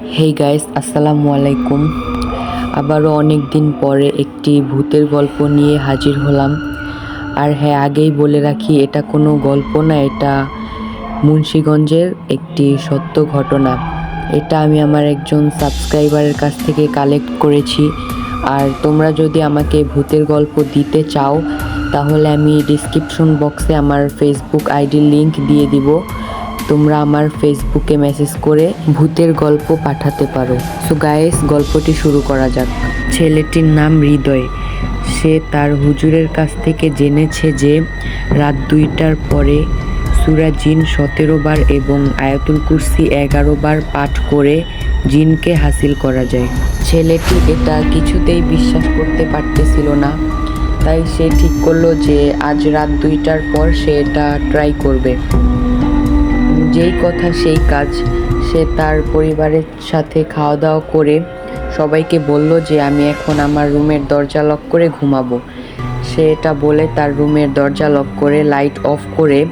Hey guys আসসালামু আলাইকুম আবারও অনেক দিন পরে একটি ভূতের গল্প নিয়ে হাজির হলাম। আর হ্যাঁ আগেই বলে রাখি, এটা কোনো গল্প না, এটা মুন্সীগঞ্জের একটি সত্য ঘটনা। এটা আমি আমার একজন সাবস্ক্রাইবারের কাছ থেকে কালেক্ট করেছি। আর তোমরা যদি আমাকে ভূতের গল্প দিতে চাও, তাহলে আমি ডিসক্রিপশন বক্সে আমার ফেসবুক আইডির লিংক দিয়ে দিব। তোমরা আমার ফেসবুকে মেসেজ করে ভূতের গল্প পাঠাতে পারো। সো গায়েস গল্পটি শুরু করা যাক। ছেলেটির নাম হৃদয়। সে তার হুজুরের কাছ থেকে জেনেছে যে রাত দুইটার পরে সুরা জিন সতেরো বার এবং আয়াতুল কুরসি এগারো বার পাঠ করে জিনকে হাসিল করা যায়। ছেলেটি এটা কিছুতেই বিশ্বাস করতে পারতেছিল না। তাই সে ঠিক করল যে আজ রাত দুইটার পর সে এটা ট্রাই করবে। যেই কথা সেই কাজ সে তার পরিবারের সাথে খাওয়া দাওয়া করে সবাইকে বলল যে, আমি এখন আমার রুমের দরজা লক করে ঘুমাবো। সে এটা বলে তার রুমের দরজা লক করে লাইট অফ করে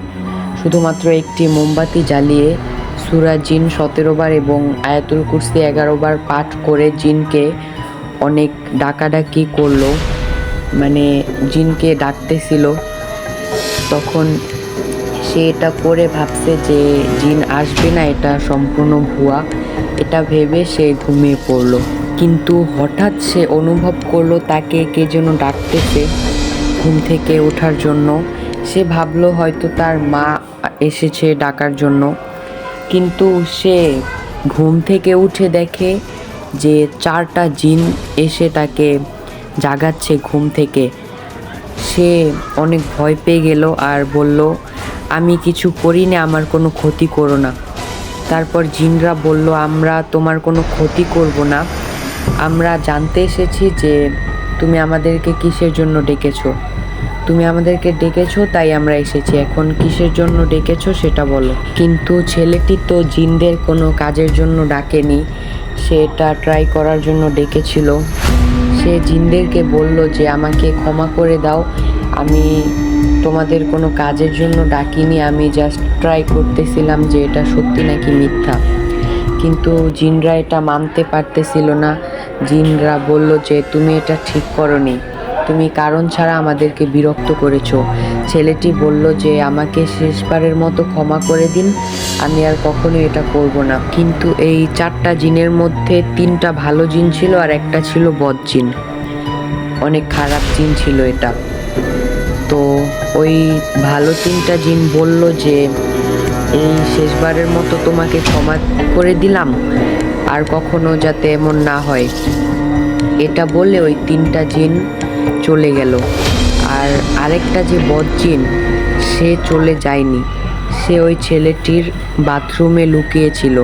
শুধুমাত্র একটি মোমবাতি জ্বালিয়ে সুরা জিন সতেরো বার এবং আয়াতুল কুরসি এগারো বার পাঠ করে জিনকে অনেক ডাকাডাকি করল। মানে জিনকে ডাকতেছিল। তখন সে এটা করে ভাবছে যে জিন আসবে না, এটা সম্পূর্ণ ভুয়া। এটা ভেবে সে ঘুমিয়ে পড়ল। কিন্তু হঠাৎ সে অনুভব করল তাকে কে যেন ডাকতেছে ঘুম থেকে ওঠার জন্য। সে ভাবলো হয়তো তার মা এসেছে ডাকার জন্য। কিন্তু সে ঘুম থেকে উঠে দেখে যে চারটা জিন এসে তাকে জাগাচ্ছে ঘুম থেকে। সে অনেক ভয় পেয়ে গেল আর বলল আমি কিছু করি না আমার কোনো ক্ষতি করো না। তারপর জিনরা বলল, আমরা তোমার কোনো ক্ষতি করব না। আমরা জানতে এসেছি যে তুমি আমাদেরকে কিসের জন্য ডেকেছো। তুমি আমাদেরকে ডেকেছো, তাই আমরা এসেছি। এখন কিসের জন্য ডেকেছো সেটা বলো। কিন্তু ছেলেটি তো জিনদের কোনো কাজের জন্য ডাকেনি সেটা ট্রাই করার জন্য ডেকেছিল। সে জিনদেরকে বলল যে, আমাকে ক্ষমা করে দাও, আমি তোমাদের কোনো কাজের জন্য ডাকিনি, আমি জাস্ট ট্রাই করতেছিলাম যে এটা সত্যি নাকি মিথ্যা। কিন্তু জিনরা এটা মানতে পারতেছিল না। জিনরা বলল যে, তুমি এটা ঠিক করনি। তুমি কারণ ছাড়া আমাদেরকে বিরক্ত করেছ। ছেলেটি বলল যে, আমাকে শেষবারের মতো ক্ষমা করে দিন, আমি আর কখনো এটা করব না। কিন্তু এই চারটা জিনের মধ্যে তিনটা ভালো জিন ছিল আর একটা ছিল বদ জিন। অনেক খারাপ জিন ছিল এটা। তো ওই ভালো তিনটা জিন বলল যে, এই শেষবারের মতো তোমাকে ক্ষমা করে দিলাম, আর কখনো যাতে এমন না হয়। এটা বলে ওই তিনটা জিন চলে গেল। আর আরেকটা যে বদ জিন, সে চলে যায়নি। সে ওই ছেলেটির বাথরুমে লুকিয়েছিল।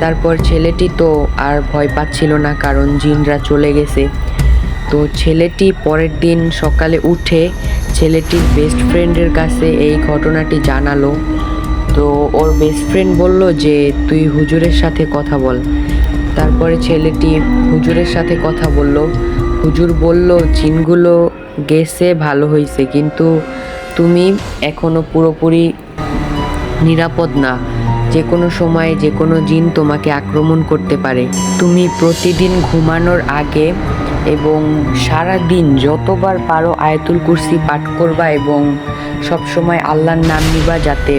তারপর ছেলেটি তো আর ভয় পাচ্ছিল না, কারণ জিনরা চলে গেছে। তো ছেলেটি পরের দিন সকালে উঠে ছেলেটির বেস্ট ফ্রেন্ডের কাছে এই ঘটনাটি জানালো। তো ওর বেস্ট ফ্রেন্ড বলল যে, তুই হুজুরের সাথে কথা বল। তারপরে ছেলেটি হুজুরের সাথে কথা বলল। হুজুর বলল জিনগুলো গেছে, ভালো হয়েছে কিন্তু তুমি এখনও পুরোপুরি নিরাপদ না। যে কোনো সময়ে যে কোনো জিন তোমাকে আক্রমণ করতে পারে। তুমি প্রতিদিন ঘুমানোর আগে এবং সারা দিন যতবার পারো আয়াতুল কুরসি পাঠ করবা এবং সবসময় আল্লাহর নাম নিবা যাতে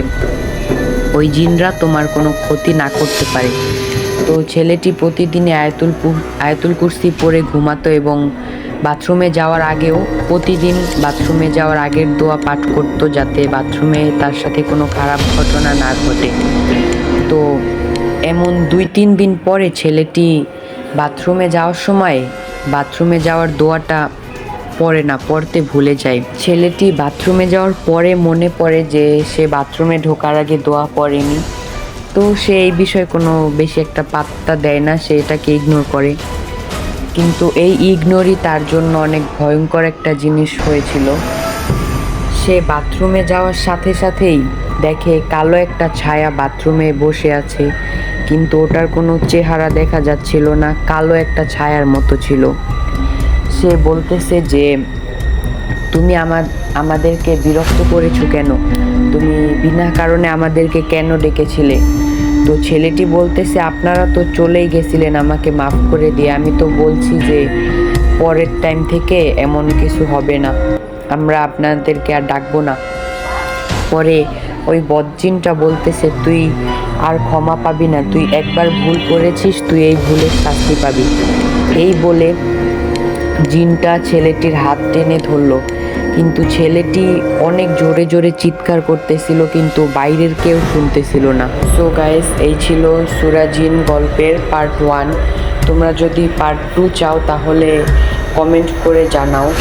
ওই জিনরা তোমার কোনো ক্ষতি না করতে পারে। তো ছেলেটি প্রতিদিনই আয়াতুল আয়াতুল কুরসি পরে ঘুমাতো এবং বাথরুমে যাওয়ার আগেও প্রতিদিন বাথরুমে যাওয়ার আগের দোয়া পাঠ করতো যাতে বাথরুমে তার সাথে কোনো খারাপ ঘটনা না ঘটে। তো এমন দুই তিন দিন পরে ছেলেটি বাথরুমে যাওয়ার সময় বাথরুমে যাওয়ার দোয়াটা পড়ে না, পড়তে ভুলে যায় ছেলেটি বাথরুমে যাওয়ার পরে মনে পড়ে যে সে বাথরুমে ঢোকার আগে দোয়া পড়েনি। তো সে এই বিষয়ে কোনো বেশি একটা পাত্তা দেয় না, সে এটাকে ইগনোর করে। কিন্তু এই ইগনোরই তার জন্য অনেক ভয়ঙ্কর একটা জিনিস হয়েছিল। সে বাথরুমে যাওয়ার সাথে সাথেই দেখে কালো একটা ছায়া বাথরুমে বসে আছে। কিন্তু ওটার কোনো চেহারা দেখা যাচ্ছিল না, কালো একটা ছায়ার মতো ছিল। সে বলতেছে যে, তুমি আমার, আমাদেরকে বিরক্ত করেছ কেন? তুমি বিনা কারণে আমাদেরকে কেন ডেকেছিলে? তো ছেলেটি বলতেছে, আপনারা তো চলেই গেছিলেন, আমাকে মাফ করে দিয়ে। আমি তো বলছি যে, পরের টাইম থেকে এমন কিছু হবে না। আমরা আপনাদেরকে আর ডাকবো না। পরে ওই বজ্জিনটা বলতেছে, তুই আর ক্ষমা পাবি না। তুই একবার ভুল করেছিস, তুই এই ভুলের শাস্তি পাবি। এই বলে জিনটা ছেলেটির হাত টেনে ধরলো। কিন্তু ছেলেটি অনেক জোরে জোরে চিৎকার করতেছিল, কিন্তু বাইরের কেউ শুনতেছিল না। সো গাইস এই ছিল সুরাজিন গল্পের পার্ট ওয়ান তোমরা যদি পার্ট টু চাও, তাহলে কমেন্ট করে জানাও।